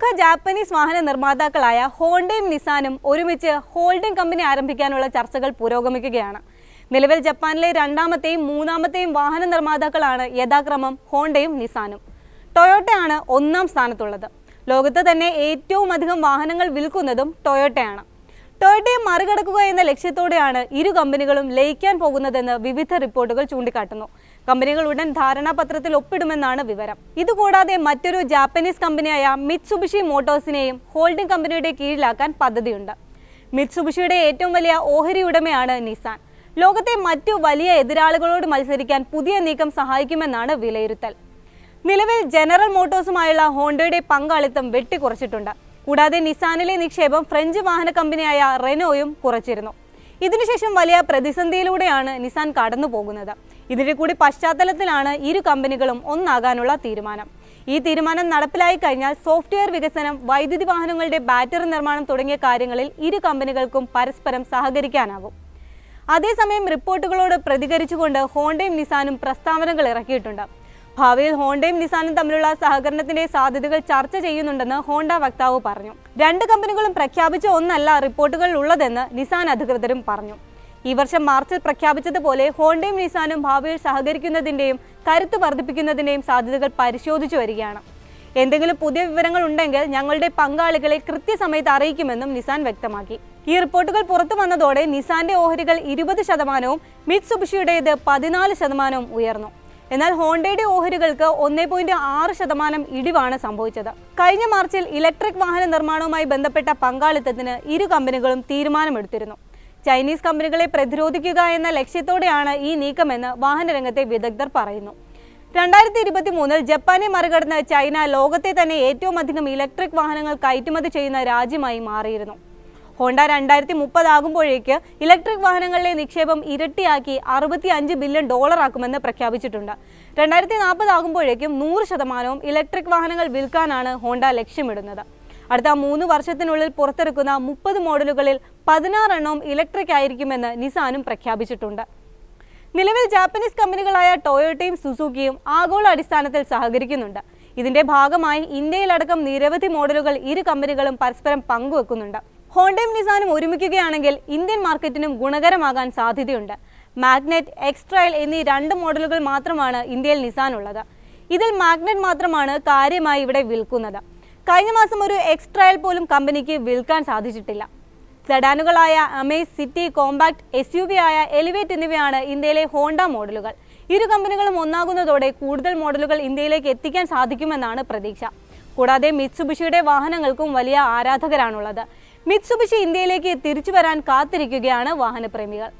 പ്രമുഖ ജാപ്പനീസ് വാഹന നിർമ്മാതാക്കളായ ഹോണ്ടയും നിസാനും ഒരുമിച്ച് ഹോൾഡിംഗ് കമ്പനി ആരംഭിക്കാനുള്ള ചർച്ചകൾ പുരോഗമിക്കുകയാണ്. നിലവിൽ ജപ്പാനിലെ രണ്ടാമത്തെയും മൂന്നാമത്തെയും വാഹന നിർമ്മാതാക്കളാണ് യഥാക്രമം ഹോണ്ടയും നിസാനും ടൊയോട്ടയാണ് ഒന്നാം സ്ഥാനത്തുള്ളത്. ലോകത്ത് തന്നെ ഏറ്റവും അധികം വാഹനങ്ങൾ വിൽക്കുന്നതും ടൊയോട്ടയാണ് ടൊയോട്ടയെ മറികടക്കുക എന്ന ലക്ഷ്യത്തോടെയാണ് ഇരു കമ്പനികളും ലയിക്കാൻ പോകുന്നതെന്ന് വിവിധ റിപ്പോർട്ടുകൾ ചൂണ്ടിക്കാട്ടുന്നു. കമ്പനികൾ ഉടൻ ധാരണാപത്രത്തിൽ ഒപ്പിടുമെന്നാണ് വിവരം. ഇതുകൂടാതെ മറ്റൊരു ജാപ്പനീസ് കമ്പനിയായ മിത്സുബിഷി മോട്ടോഴ്സിനെയും ഹോൾഡിംഗ് കമ്പനിയുടെ കീഴിലാക്കാൻ പദ്ധതിയുണ്ട്. മിത്സുബിഷിയുടെ ഏറ്റവും വലിയ ഓഹരി ഉടമയാണ് നിസാൻ. ലോകത്തെ മറ്റു വലിയ എതിരാളികളോട് മത്സരിക്കാൻ പുതിയ നീക്കം സഹായിക്കുമെന്നാണ് വിലയിരുത്തൽ. നിലവിൽ ജനറൽ മോട്ടോഴ്സുമായുള്ള ഹോണ്ടയുടെ പങ്കാളിത്തം വെട്ടിക്കുറച്ചിട്ടുണ്ട്. കൂടാതെ നിസാനിലെ നിക്ഷേപം ഫ്രഞ്ച് വാഹന കമ്പനിയായ റെനോയും കുറച്ചിരുന്നു. ഇതിനുശേഷം വലിയ പ്രതിസന്ധിയിലൂടെയാണ് നിസാൻ കടന്നു പോകുന്നത് ഇതിന്റെ കൂടി പശ്ചാത്തലത്തിലാണ് ഇരു കമ്പനികളും ഒന്നാകാനുള്ള തീരുമാനം. ഈ തീരുമാനം നടപ്പിലായി കഴിഞ്ഞാൽ സോഫ്റ്റ്വെയർ വികസനം വൈദ്യുതി വാഹനങ്ങളുടെ ബാറ്ററി നിർമ്മാണം തുടങ്ങിയ കാര്യങ്ങളിൽ ഇരു കമ്പനികൾക്കും പരസ്പരം സഹകരിക്കാനാകും അതേസമയം റിപ്പോർട്ടുകളോട് പ്രതികരിച്ചുകൊണ്ട് ഹോണ്ടയും നിസാനും പ്രസ്താവനകൾ ഇറക്കിയിട്ടുണ്ട്. ഭാവിയിൽ ഹോണ്ടയും നിസാനും തമ്മിലുള്ള സഹകരണത്തിന്റെ സാധ്യതകൾ ചർച്ച ചെയ്യുന്നുണ്ടെന്ന് ഹോണ്ട വക്താവ് പറഞ്ഞു. രണ്ട് കമ്പനികളും പ്രഖ്യാപിച്ച ഒന്നല്ല റിപ്പോർട്ടുകളിൽ ഉള്ളതെന്ന് നിസാൻ അധികൃതരും പറഞ്ഞു. ഈ വർഷം മാർച്ചിൽ പ്രഖ്യാപിച്ചതുപോലെ ഹോണ്ടയും നിസാനും ഭാവിയിൽ സഹകരിക്കുന്നതിന്റെയും കരുത്ത് വർദ്ധിപ്പിക്കുന്നതിന്റെയും സാധ്യതകൾ പരിശോധിച്ചു വരികയാണ്. എന്തെങ്കിലും പുതിയ വിവരങ്ങൾ ഉണ്ടെങ്കിൽ ഞങ്ങളുടെ പങ്കാളികളെ കൃത്യസമയത്ത് അറിയിക്കുമെന്നും നിസാൻ വ്യക്തമാക്കി. ഈ റിപ്പോർട്ടുകൾ പുറത്തു വന്നതോടെ നിസാന്റെ ഓഹരികൾ ഇരുപത് ശതമാനവും മിറ്റ്സുബിഷിയുടേത് പതിനാല് ശതമാനവും ഉയർന്നു. എന്നാൽ ഹോണ്ടയുടെ ഓഹരികൾക്ക് ഒന്നേ പോയിന്റ് ആറ് ശതമാനം ഇടിവാണ് സംഭവിച്ചത്. കഴിഞ്ഞ മാർച്ചിൽ ഇലക്ട്രിക് വാഹന നിർമ്മാണവുമായി ബന്ധപ്പെട്ട പങ്കാളിത്തത്തിന് ഇരു കമ്പനികളും തീരുമാനമെടുത്തിരുന്നു. ചൈനീസ് കമ്പനികളെ പ്രതിരോധിക്കുക എന്ന ലക്ഷ്യത്തോടെയാണ് ഈ നീക്കമെന്ന് വാഹനരംഗത്തെ വിദഗ്ധർ പറയുന്നു. രണ്ടായിരത്തി ഇരുപത്തി മൂന്നിൽ ജപ്പാനെ മറികടന്ന് ചൈന ലോകത്തെ തന്നെ ഏറ്റവും അധികം ഇലക്ട്രിക് വാഹനങ്ങൾ കയറ്റുമതി ചെയ്യുന്ന രാജ്യമായി മാറിയിരുന്നു. ഹോണ്ട രണ്ടായിരത്തി മുപ്പതാകുമ്പോഴേക്ക് ഇലക്ട്രിക് വാഹനങ്ങളിലെ നിക്ഷേപം ഇരട്ടിയാക്കി അറുപത്തി അഞ്ച് ബില്യൺ ഡോളർ ആക്കുമെന്ന് പ്രഖ്യാപിച്ചിട്ടുണ്ട്. രണ്ടായിരത്തി നാൽപ്പതാകുമ്പോഴേക്കും നൂറ് ശതമാനവും ഇലക്ട്രിക് വാഹനങ്ങൾ വിൽക്കാനാണ് ഹോണ്ട ലക്ഷ്യമിടുന്നത്. അടുത്ത മൂന്ന് വർഷത്തിനുള്ളിൽ പുറത്തിറക്കുന്ന മുപ്പത് മോഡലുകളിൽ പതിനാറെണ്ണവും ഇലക്ട്രിക് ആയിരിക്കുമെന്ന് നിസാനും പ്രഖ്യാപിച്ചിട്ടുണ്ട്. നിലവിൽ ജാപ്പനീസ് കമ്പനികളായ ടൊയോട്ടയും സുസുക്കിയും ആഗോള അടിസ്ഥാനത്തിൽ സഹകരിക്കുന്നുണ്ട്. ഇതിന്റെ ഭാഗമായി ഇന്ത്യയിലടക്കം നിരവധി മോഡലുകൾ ഇരു കമ്പനികളും പരസ്പരം പങ്കുവെക്കുന്നുണ്ട്. ഹോണ്ടയും നിസാനും ഒരുമിക്കുകയാണെങ്കിൽ ഇന്ത്യൻ മാർക്കറ്റിനും ഗുണകരമാകാൻ സാധ്യതയുണ്ട്. മാഗ്നറ്റ് എക്സ്ട്രയൽ എന്നീ രണ്ട് മോഡലുകൾ മാത്രമാണ് ഇന്ത്യയിൽ നിസാനുള്ളത്. ഇതിൽ മാഗ്നറ്റ് മാത്രമാണ് കാര്യമായി ഇവിടെ വിൽക്കുന്നത്. കഴിഞ്ഞ മാസം ഒരു എക്സ്ട്രയൽ പോലും കമ്പനിക്ക് വിൽക്കാൻ സാധിച്ചിട്ടില്ല. സെഡാനുകളായ Amaze City compact S U V ആയ എലിവേറ്റ് എന്നിവയാണ് ഇന്ത്യയിലെ ഹോണ്ട മോഡലുകൾ. ഇരു കമ്പനികളും ഒന്നാകുന്നതോടെ കൂടുതൽ മോഡലുകൾ ഇന്ത്യയിലേക്ക് എത്തിക്കാൻ സാധിക്കുമെന്നാണ് പ്രതീക്ഷ. കൂടാതെ മിത്സുബിഷിയുടെ വാഹനങ്ങൾക്കും വലിയ ആരാധകരാണുള്ളത്. മിത്സുബിഷി ഇന്ത്യയിലേക്ക് തിരിച്ചു വരാൻ കാത്തിരിക്കുകയാണ് വാഹനപ്രേമികൾ.